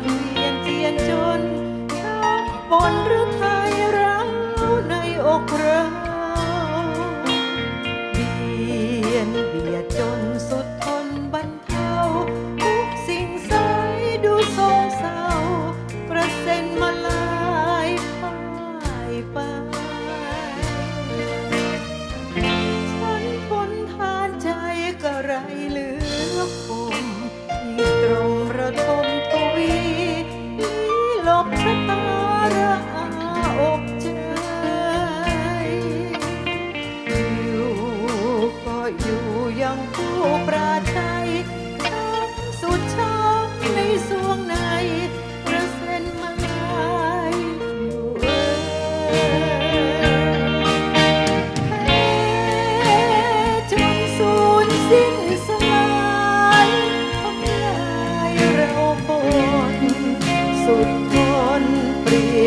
Lord.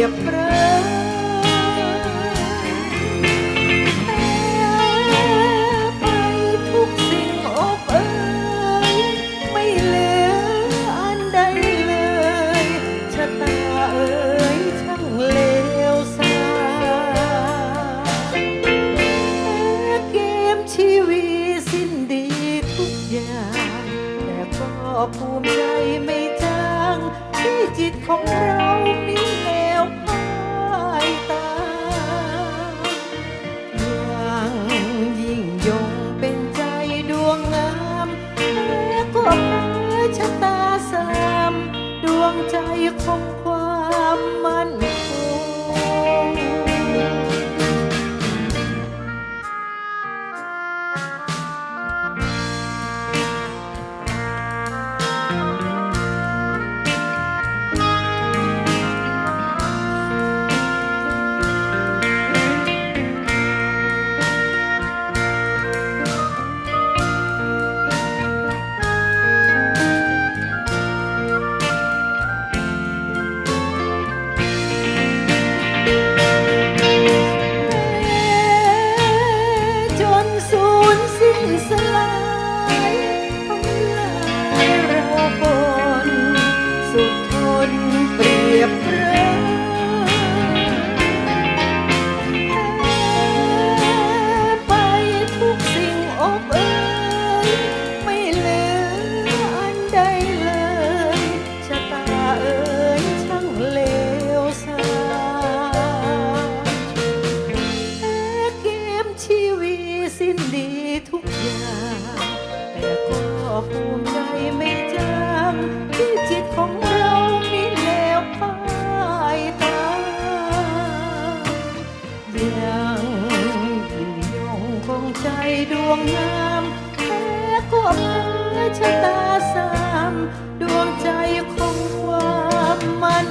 ยบรักไปทุกสิ่งอบเอ่ยไม่เหลืออันใดเลยชะตาเอ่ยช่างเลวทรายเกมชีวิตสิ้นดีทุกอย่าง แต่ก็ภูมิใจไม่จางที่จิตของเรา Sayang. สิ้นดีทุกอย่าง แต่ก็ภูมิใจไม่จางที่จิตของเรามีแล้วป้ายตายังยิ่งยงคงใจดวงงามแค่ก็แพ้ชะตาสาม ดวงใจของความมั่น